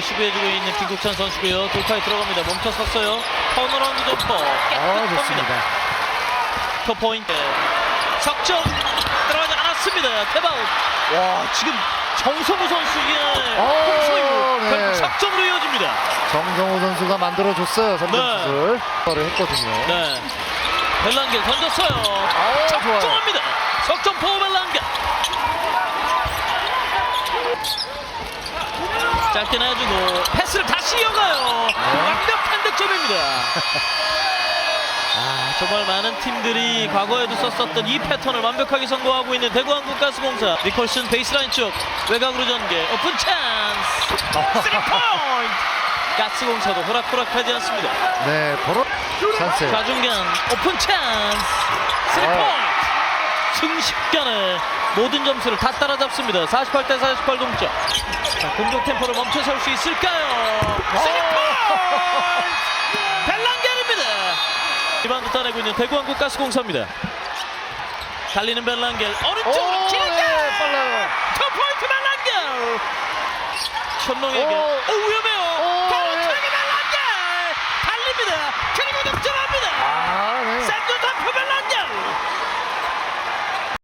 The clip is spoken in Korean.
수비해주고 있는 김국찬 선수고요. 돌파에 들어갑니다. 멈춰섰어요. 턴어라운드 점퍼 아. 좋습니다. 터 포인트 석점 들어가지 않았습니다. 태바웃. 와 지금 정성우 선수의 어, 소유 네. 결국 석점으로 이어집니다. 정정호 선수가 만들어줬어요. 3점 네. 했거든요. 네. 벨랑겔 던졌어요. 아. 적중합니다. 석점 포 벨랑겔. 짧게 내주고 패스를 다시 이어가요. 네. 완벽한 득점입니다. 아, 정말 많은 팀들이 과거에도 썼었던 이 패턴을 완벽하게 성공하고 있는 대구한국가스공사 니콜슨 베이스라인 쪽 외곽으로 전개 오픈 찬스 3포인트 가스공사도 호락호락하지 않습니다 네, 바로 찬스. 좌중간 오픈 찬스 3포인트 순식간에 모든 점수를 다 따라잡습니다. 48 대 48 동점. 자, 공격 템포를 멈춰 세울 수 있을까요? 3포인트 벨랑겔입니다. 리바운드 따내고 있는 대구한국가스공사입니다. 달리는 벨랑겔 오른쪽으로 오, 길게! 네. 투포인트 벨랑겔! 현롱에게 오. 오 위험해